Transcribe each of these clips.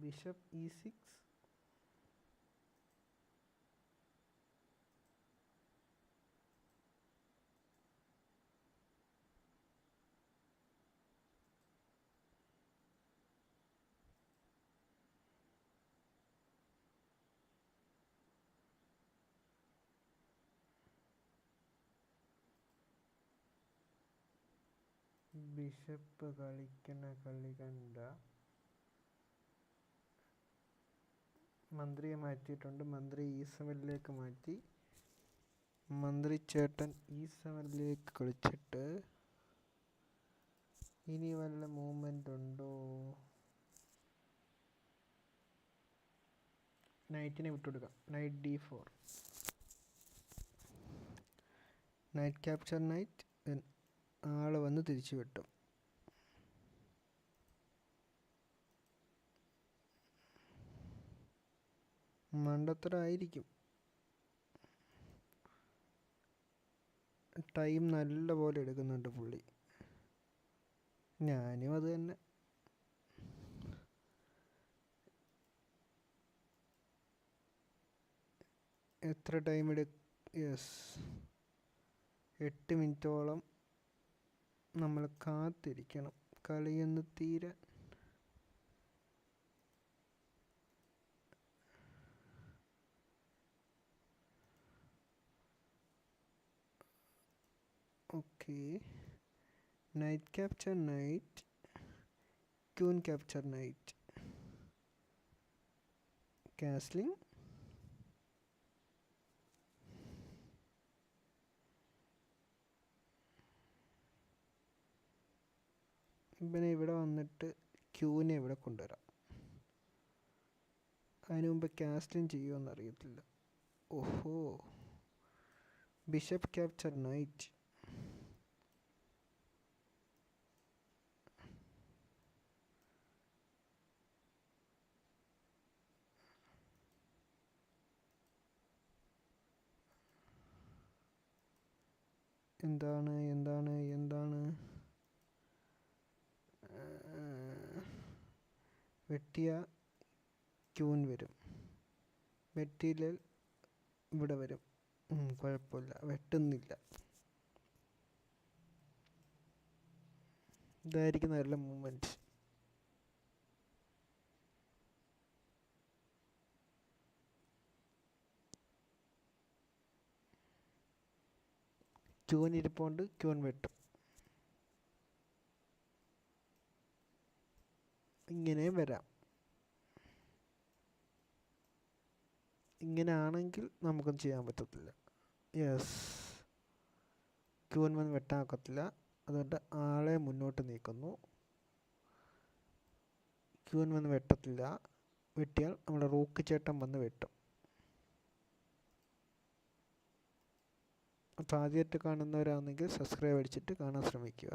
Bishop E six. Bishop കളിക്കണ കളി കണ്ട മന്ത്രിയെ മാറ്റിയിട്ടുണ്ട്. മന്ത്രി ഇ സെവനിലേക്ക് മാറ്റി. മന്ത്രി ചേട്ടൻ ഇ സെവനിലേക്ക് കളിച്ചിട്ട് ഇനി വല്ല മൂവ്മെന്റ് ഉണ്ടോ? നൈറ്റിനെ വിട്ടുകൊടുക്കാം. Night D four night capture night ആൾ വന്ന് തിരിച്ചു വിട്ടു മണ്ടത്തരായിരിക്കും ടൈം നല്ല പോലെ എടുക്കുന്നുണ്ട് പുള്ളി. ഞാനും അത് തന്നെ. എത്ര ടൈം എടു യെസ് എട്ട് മിനിറ്റോളം നമ്മൾ കാത്തിരിക്കണം. കളിയൊന്ന് തീരാൻ okay knight capture knight queen capture knight castling. ഇവനെ ഇവിടെ വന്നിട്ട് ക്യൂവിനെ ഇവിടെ കൊണ്ടുവരാം. അതിനു മുമ്പ് കാസ്റ്റിംഗ് ചെയ്യുമെന്ന് അറിയത്തില്ല ഓഹോ. ബിഷപ്പ് ക്യാപ്ചർ നൈറ്റ് എന്താണ് എന്താണ് എന്താണ്? വെട്ടിയ ക്യൂൻ വരും. വെട്ടിയില്ല ഇവിടെ വരും. കുഴപ്പമില്ല. വെട്ടുന്നില്ല. ഇതായിരിക്കും നല്ല മൂമെന്റ് ക്യൂൻ ഇരിപ്പുണ്ട് ക്യൂൻ വെട്ടും. ഇങ്ങനെയും വരാം. ഇങ്ങനെ ആണെങ്കിൽ നമുക്കൊന്നും ചെയ്യാൻ പറ്റത്തില്ല. യെസ് ക്യൂൻ വന്ന് വെട്ടാൻ ഒക്കത്തില്ല അതുകൊണ്ട് ആളെ മുന്നോട്ട് നീക്കുന്നു. ക്യൂൻ വന്ന് വെട്ടത്തില്ല. വെട്ടിയാൽ നമ്മുടെ റൂക്ക് ചേട്ടൻ വന്ന് വെട്ടും. അപ്പോൾ ആദ്യമായിട്ട് കാണുന്നവരാണെങ്കിൽ സബ്സ്ക്രൈബ് അടിച്ചിട്ട് കാണാൻ ശ്രമിക്കുക.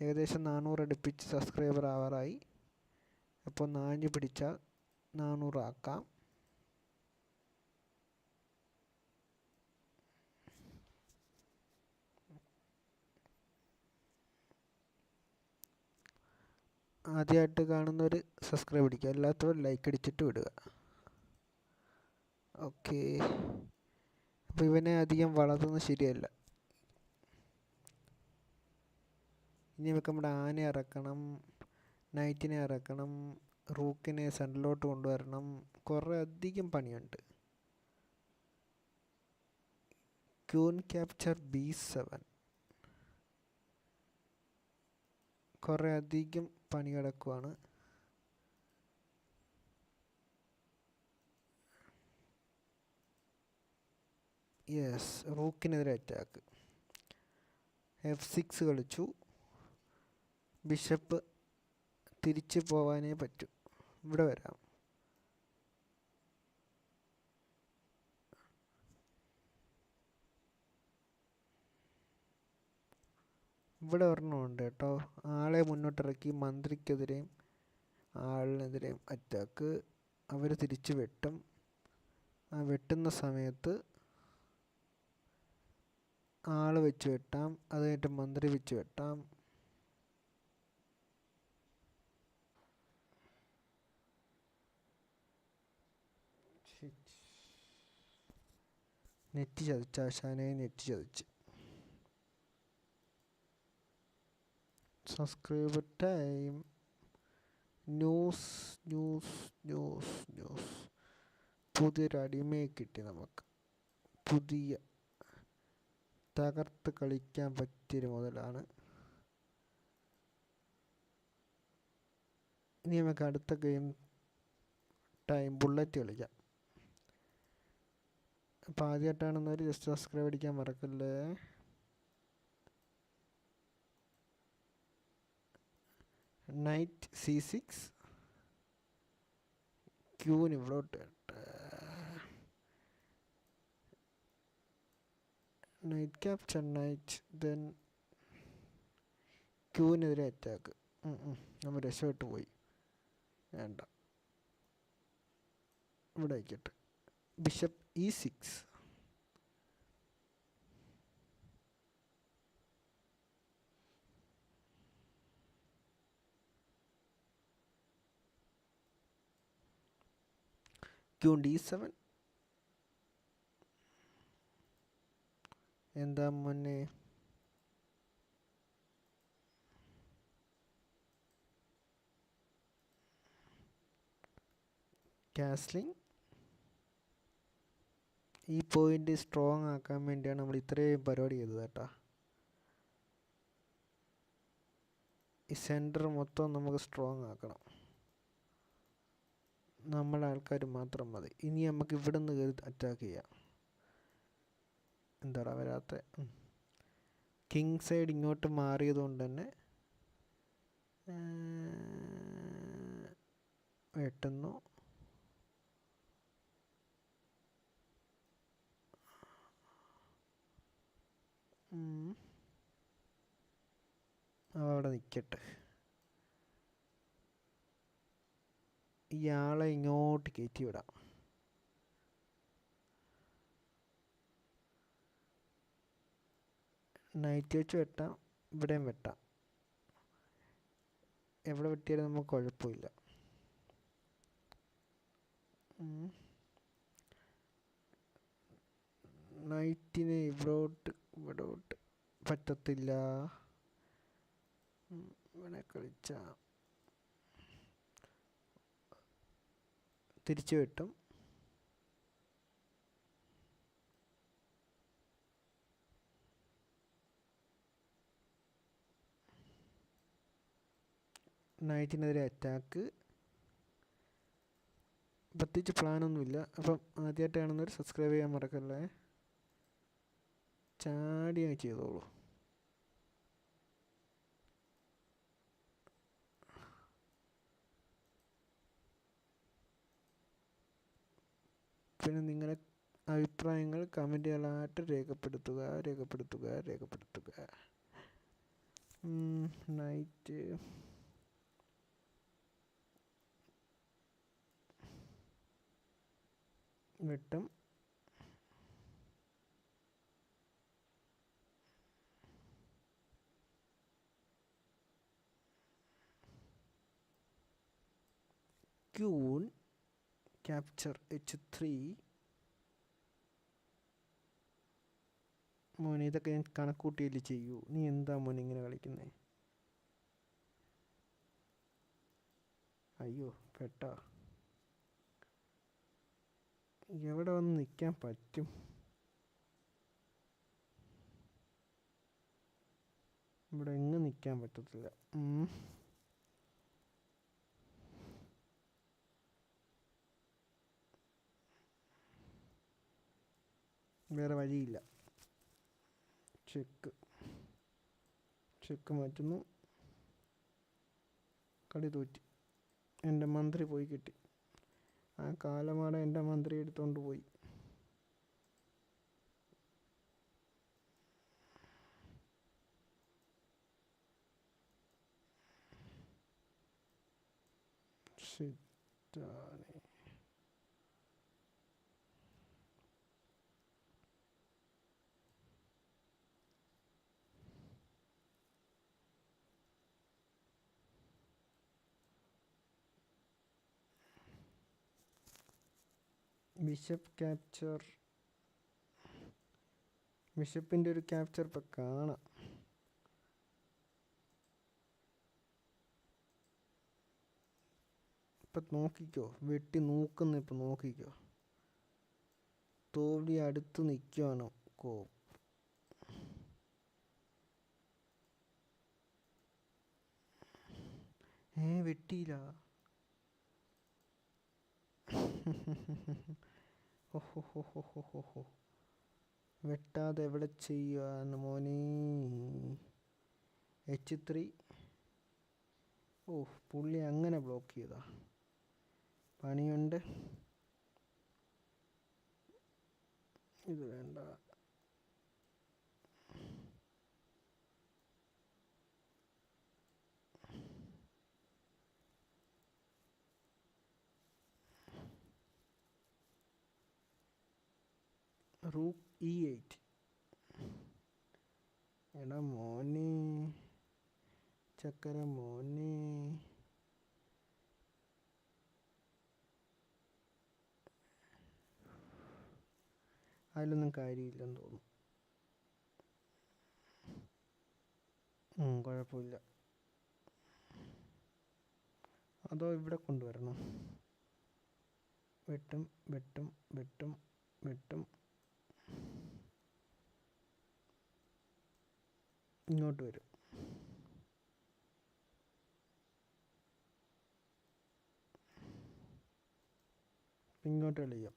ഏകദേശം നാനൂറ് അടുപ്പിച്ച് സബ്സ്ക്രൈബർ ആവാറായി. അപ്പോൾ നാഞ്ഞു പിടിച്ചാൽ നാനൂറാക്കാം ആദ്യമായിട്ട് കാണുന്നവർ സബ്സ്ക്രൈബ് അടിക്കുക. അല്ലാത്തവർ ലൈക്ക് അടിച്ചിട്ട് വിടുക. ഓക്കെ അപ്പോൾ ഇവനെ അധികം വളർത്തുന്നത് ശരിയല്ല. ഇനി നമുക്ക് നമ്മുടെ ആനയെ ഇറക്കണം നൈറ്റിനെ ഇറക്കണം റൂക്കിനെ സെന്ററിലോട്ട് കൊണ്ടുവരണം. കുറേ അധികം പണിയുണ്ട്. ക്യൂൻ ക്യാപ്ചർ ബി സെവൻ കുറേ അധികം പണി കിടക്കുവാണ്. യെസ് റൂക്കിനെതിരെ അറ്റാക്ക് എഫ് സിക്സ് കളിച്ചു. ബിഷപ്പ് തിരിച്ചു പോവാനേ പറ്റൂ. ഇവിടെ വരാം. ഇവിടെ ഒരെണ്ണമുണ്ട് കേട്ടോ. ആളെ മുന്നോട്ടിറക്കി മന്ത്രിക്കെതിരെയും ആളിനെതിരെയും അറ്റാക്ക് അവർ തിരിച്ചു വെട്ടും. ആ വെട്ടുന്ന സമയത്ത് ആൾ വെച്ച് വെട്ടാം അത് കഴിഞ്ഞിട്ട് മന്ത്രി വെച്ച് വെട്ടാം. നെറ്റ് ചതച്ച് ആശാനെ net ചതിച്ച്. Subscribe time news news news news പുതിയൊരു അടിമയെ കിട്ടി നമുക്ക്. പുതിയ തകർത്ത് കളിക്കാൻ പറ്റിയൊരു മുതലാണ് ഇനി നമുക്ക് അടുത്ത ഗെയിം ടൈം ബുള്ളറ്റ് കളിക്കാം. അപ്പോൾ ആദ്യമായിട്ടാണെന്നവർ ജസ്റ്റ് സബ്സ്ക്രൈബ് അടിക്കാൻ മറക്കല്ലേ? നൈറ്റ് സി സിക്സ് ക്യൂവിന് ഇവിടോട്ട്. നൈറ്റ് ക്യാപ് നൈറ്റ് ദെൻ ക്യൂവിനെതിരെ അറ്റാക്ക് നമ്മൾ രസമായിട്ട് പോയി. വേണ്ട. ഇവിടെ ആയിക്കട്ടെ. Bishop E six queen D seven എന്താ മുന്നേ കാസ്ലിംഗ് ഈ പോയിന്റ് സ്ട്രോങ് ആക്കാൻ വേണ്ടിയാണ് നമ്മൾ ഇത്രയും പരിപാടി ചെയ്തത് കേട്ടോ. ഈ സെന്റർ മൊത്തം നമുക്ക് സ്ട്രോങ് ആക്കണം. നമ്മളെ ആൾക്കാർ മാത്രം മതി. ഇനി നമുക്ക് ഇവിടെ നിന്ന് കയറി അറ്റാക്ക് ചെയ്യാം. എന്താടാ വരാത്ത? കിങ് സൈഡ് ഇങ്ങോട്ട് മാറിയത് കൊണ്ട് തന്നെ വെട്ടുന്നു. അവിടെ നിൽക്കട്ടെ ഇയാളെ ഇങ്ങോട്ട് കയറ്റി വിടാം. നൈറ്റ് വെച്ച് വെട്ടാം ഇവിടെയും വെട്ടാം. എവിടെ വെട്ടിയാലും നമുക്ക് കുഴപ്പമില്ല. നൈറ്റിന് ഇവിടോട്ട് ഇവിടോട്ട്. പറ്റത്തില്ല. ഇവിടെ കളിച്ച. തിരിച്ചു വെട്ടും. നൈറ്റിനെതിരെ അറ്റാക്ക് പ്രത്യേകിച്ച് പ്ലാനൊന്നുമില്ല അപ്പം ആദ്യമായിട്ട് കാണുന്നവർ സബ്സ്ക്രൈബ് ചെയ്യാൻ മറക്കല്ലേ? ചാടിയായി ചെയ്തോളൂ. പിന്നെ നിങ്ങളുടെ അഭിപ്രായങ്ങൾ കമന്റുകളായിട്ട് രേഖപ്പെടുത്തുക രേഖപ്പെടുത്തുക രേഖപ്പെടുത്തുക. നൈറ്റ് വെട്ടും. Queen capture H three. മോനെ ഇതൊക്കെ ഞാൻ കണക്കൂട്ടിയില്ല ചെയ്യൂ. നീ എന്താ മോനെ ഇങ്ങനെ കളിക്കുന്നേ? അയ്യോ പെട്ടാ. എവിടെ വന്ന് നിൽക്കാൻ പറ്റും? ഇവിടെ എങ്ങും നിൽക്കാൻ പറ്റത്തില്ല. വേറെ വഴിയില്ല. ചെക്ക്. ചെക്ക് മാറ്റുന്നു. കളി തോറ്റി. എന്റെ മന്ത്രി പോയി കിട്ടി. ആ കാലമാട എന്റെ മന്ത്രി എടുത്തുകൊണ്ട് പോയി. ശിറ്റാണേ bishop ക്യാപ്ചർ ബിഷപ്പിന്റെ ഒരു ക്യാപ്ചർ ഇപ്പം കാണാം. ഇപ്പം നോക്കിക്കോ വെട്ടി നോക്കുന്ന ഇപ്പം നോക്കിക്കോ. തോവി അടുത്ത് നിൽക്കുവാണ് കോ ഏ വെട്ടിയില്ല. ഓഹോ വെട്ടാതെ എവിടെ ചെയ്യാന്ന് മോനെ? എച്ച് ത്രീ ഓ പുള്ളി അങ്ങനെ ബ്ലോക്ക് ചെയ്താ. പണിയുണ്ട് ഇത് വേണ്ട റൂക്ക് ഇ എയ്റ്റ് എടാ മോനെ ചക്കര മോനെ. അതിലൊന്നും കാര്യമില്ലെന്ന് തോന്നുന്നു. കുഴപ്പമില്ല. അതോ ഇവിടെ കൊണ്ടുവരണം. വെട്ടും വെട്ടും വെട്ടും വെട്ടും. ഇങ്ങോട്ട് വരും. ഇങ്ങോട്ട് കളിയാം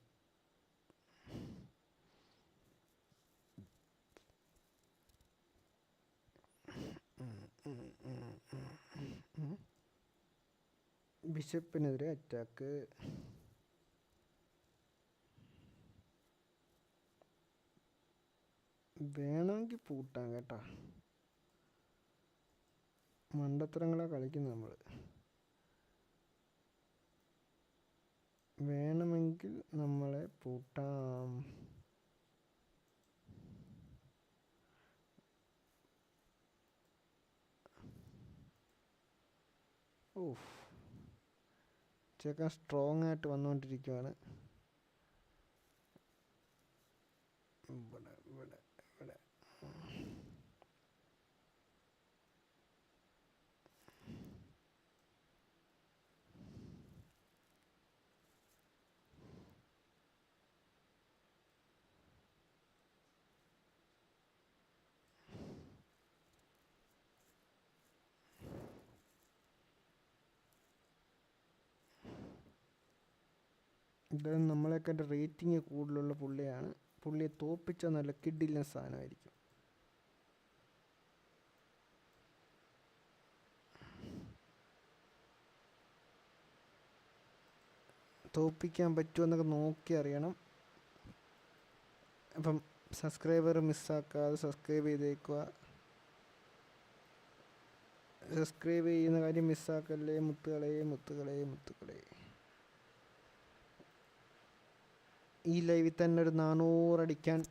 ബിഷപ്പിനെതിരെ അറ്റാക്ക്. വേണമെങ്കിൽ പൂട്ടാം കേട്ടാ. മണ്ടത്തരങ്ങളാ കളിക്കുന്നത് നമ്മൾ വേണമെങ്കിൽ നമ്മളെ പൂട്ടാം. ഓഫ് ചേക്കാൻ സ്ട്രോങ് ആയിട്ട് വന്നുകൊണ്ടിരിക്കുകയാണ് ഇവിടെ ഇത് നമ്മളെയൊക്കെ റേറ്റിംഗ് കൂടുതലുള്ള പുള്ളിയാണ്. പുള്ളിയെ തോപ്പിച്ച നല്ല കിഡില്ല സാധനമായിരിക്കും. തോപ്പിക്കാൻ പറ്റുമെന്നൊക്കെ നോക്കി അറിയണം. അപ്പം സബ്സ്ക്രൈബർ മിസ്സാക്കാതെ സബ്സ്ക്രൈബ് ചെയ്തേക്കുക. സബ്സ്ക്രൈബ് ചെയ്യുന്ന കാര്യം മിസ്സാക്കല്ലേ? മുത്തുകളെ മുത്തുകളെ മുത്തുകളെ. ഈ ലൈവിൽ തന്നെ ഒരു നാനൂറടിക്കാൻ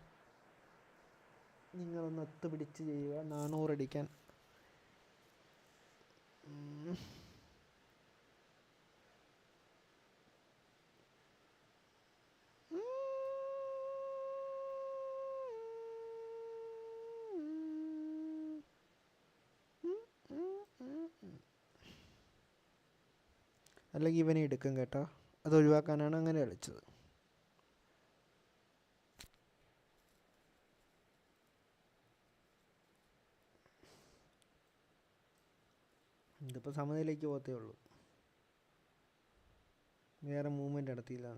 നിങ്ങളൊന്ന് ഒത്തുപിടിച്ച് ചെയ്യുക. നാനൂറടിക്കാൻ. അല്ലെങ്കിൽ ഇവനെ എടുക്കും കേട്ടോ. അത് ഒഴിവാക്കാനാണ് അങ്ങനെ കളിച്ചത്. ഇതിപ്പോൾ സമനിലയ്ക്ക് പോകത്തേ ഉള്ളൂ. വേറെ മൂവ്മെന്റ് നടത്തിയില്ല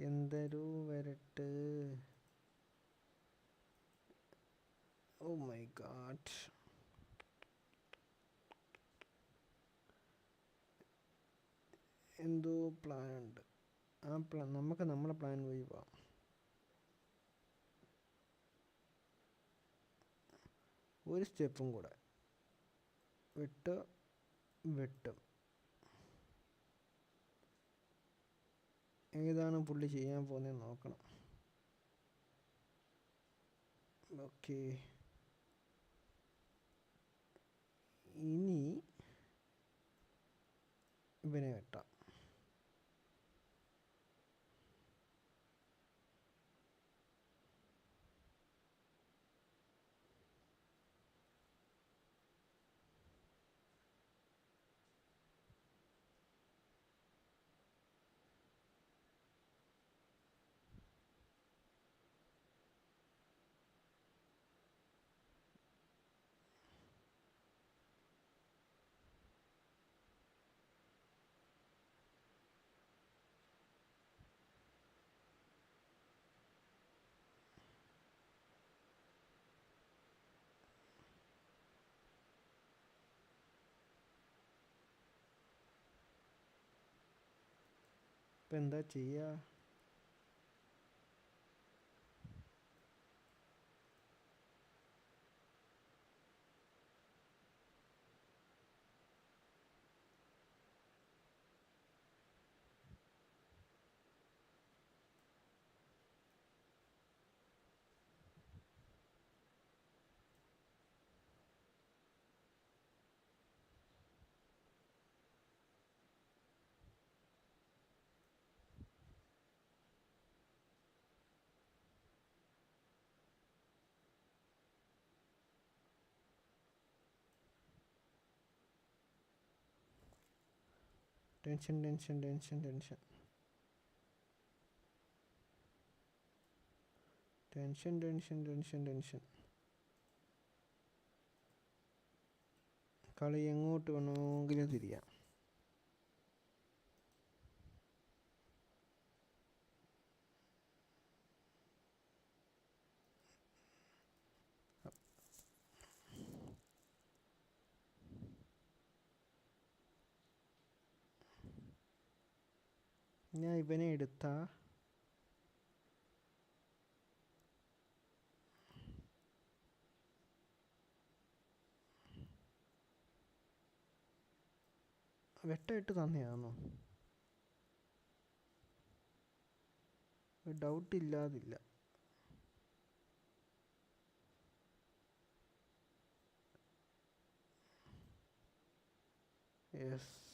എന്തൊരു വരട്ട്? ഓ മൈ ഗാഡ് എന്തോ പ്ലാൻ ഉണ്ട്. ആ പ്ലാൻ നമുക്ക് നമ്മളെ പ്ലാൻ വഴി പോവാം. ഒരു സ്റ്റെപ്പും കൂടെ. വെട്ട് വെട്ടും. ഏതാണ് പുള്ളി ചെയ്യാൻ പോകുന്നത് നോക്കണം. ഓക്കെ. ഇനി ഇവനെ വെട്ടാം. എന്താ ചെയ്യുക tension tension tension tension. Tension tension tension tension. കളി എങ്ങോട്ട് വേണമെങ്കിലും തിരിയാം. ഞാൻ ഇവനെ എടുത്ത. വെട്ടമിട്ട് തന്നെയാണോ ഡൗട്ട് ഇല്ലാതില്ല. യെസ്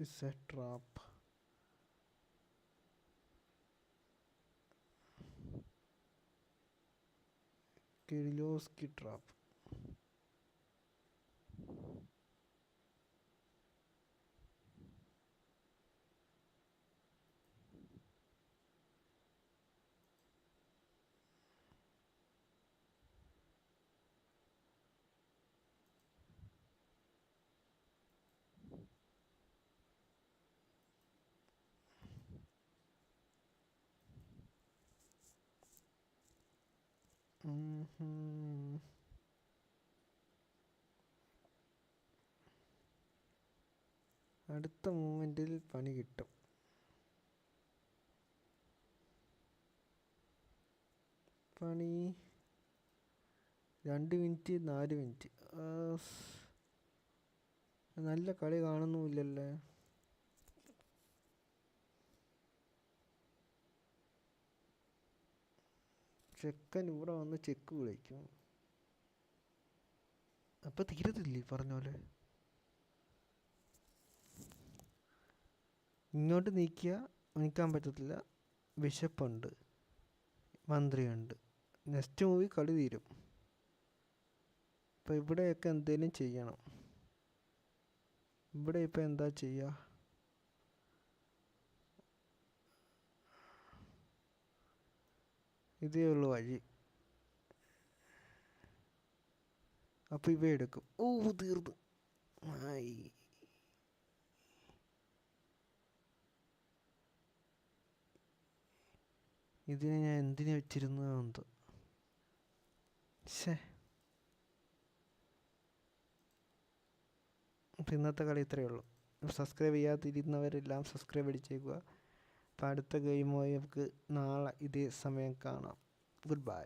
इसेट्राप किरिलोस की ट्राप അടുത്ത മൂമെന്റിൽ പണി കിട്ടും. പണി രണ്ട് മിനിറ്റ് നാല് മിനിറ്റ്. നല്ല കളി കാണുന്നുമില്ലല്ലേ? ചെക്കൻ ഇവിടെ വന്ന് ചെക്ക് വിളിക്കും. അപ്പൊ തീരത്തില്ലേ പറഞ്ഞ ഇങ്ങോട്ട് നീക്കിയ നീക്കാൻ പറ്റത്തില്ല. വിശപ്പുണ്ട്. മന്ത്രിയുണ്ട്. നെക്സ്റ്റ് മൂവി കളി തീരും. ഇപ്പം ഇവിടെയൊക്കെ എന്തേലും ചെയ്യണം. ഇവിടെ ഇപ്പം എന്താ ചെയ്യുക ഇതേ ഉള്ളു വഴി. അപ്പോൾ ഇവ എടുക്കും. ഓ തീർന്നു ആയി. ഇതിനെ ഞാൻ എന്തിനു വെച്ചിരുന്നു എന്തോ. ശേ ഇന്നത്തെ കളി ഇത്രയേ ഉള്ളൂ. സബ്സ്ക്രൈബ് ചെയ്യാതിരുന്നവരെല്ലാം സബ്സ്ക്രൈബ് അടിച്ചേക്കുക. അപ്പോൾ അടുത്ത ഗെയിമുമായി നമുക്ക് നാളെ ഇതേ സമയം കാണാം. Good bye